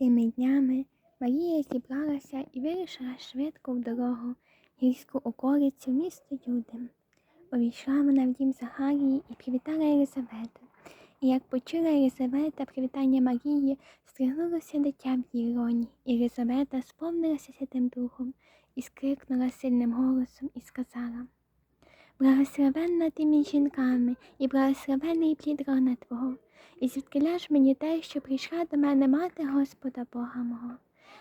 Тими днями Марія зібралася і вирішила швидко в дорогу гірську околицю місто Юдим. Увійшла вона в дім Захарії і привітала Єлизавету. І як почула Єлизавета привітання Марії, стригнулося дитя в її лоні. Єлизавета сповнилася Святим Духом і скрикнула сильним голосом і сказала Благословенна ти між жінками, і благословений плід рона Твого, і звідкиля ж мені те, що прийшла до мене мати Господа Бога мого.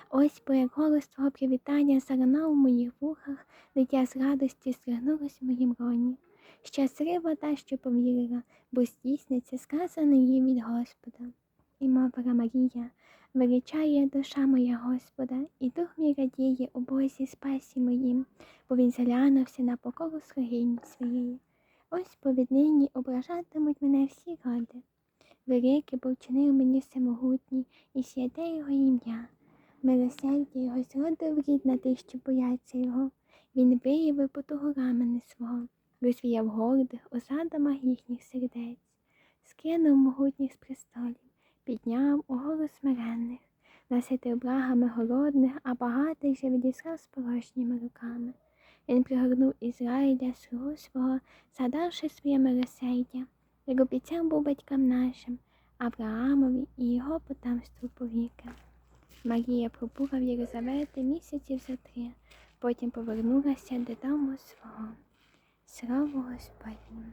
Ось бо як голос Твого привітання заринав у моїх вухах, дитя з радості стригнулось в моїм роні. Щаслива та, що повірила, бо здійсниться сказане їй від Господа. І мовила Марія, величає душа моя Господа, і дух мій радіє у Бозі спасі моїм, бо він заглянувся на покору слугині своєї. Ось бо віднині ображатимуть мене всі роди. Великий бо вчинив мені всемогутній, і святе його ім'я. Милосердя його зродив рід на тих, що бояться його. Він виявив потугу рамени свого, розвіяв гордих у задумах їхніх сердець, скинув могутніх з престолів, підняв у гору смиренних, наситив благами голодних, а багатих же відіслав з порожніми руками. Він пригорнув Ізраїля слугу свого, задавши своє милосердя, як обіцяв був батькам нашим, Авраамові і його потомству повіки. Марія пробула в Єлизавети місяців за три, потім повернулася додому свого. Слава Господню!